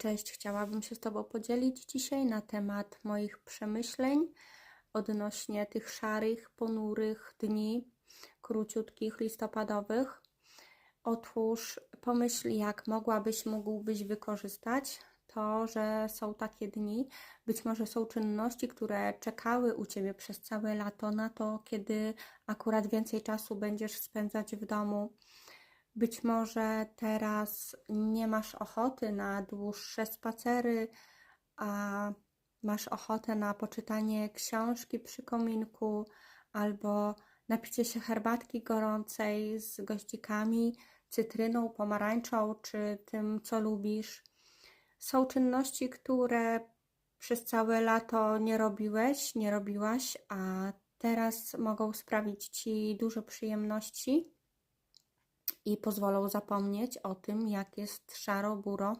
cześć. Chciałabym się z Tobą podzielić dzisiaj na temat moich przemyśleń odnośnie tych szarych, ponurych dni, króciutkich, listopadowych. Otóż pomyśl, jak mogłabyś, mógłbyś wykorzystać to, że są takie dni. Być może są czynności, które czekały u Ciebie przez całe lato na to, kiedy akurat więcej czasu będziesz spędzać w domu. Być może teraz nie masz ochoty na dłuższe spacery, a masz ochotę na poczytanie książki przy kominku albo napicie się herbatki gorącej z goździkami, cytryną, pomarańczą czy tym, co lubisz. Są czynności, które przez całe lato nie robiłeś, nie robiłaś, a teraz mogą sprawić Ci dużo przyjemności i pozwolą zapomnieć o tym, jak jest szaro, buro.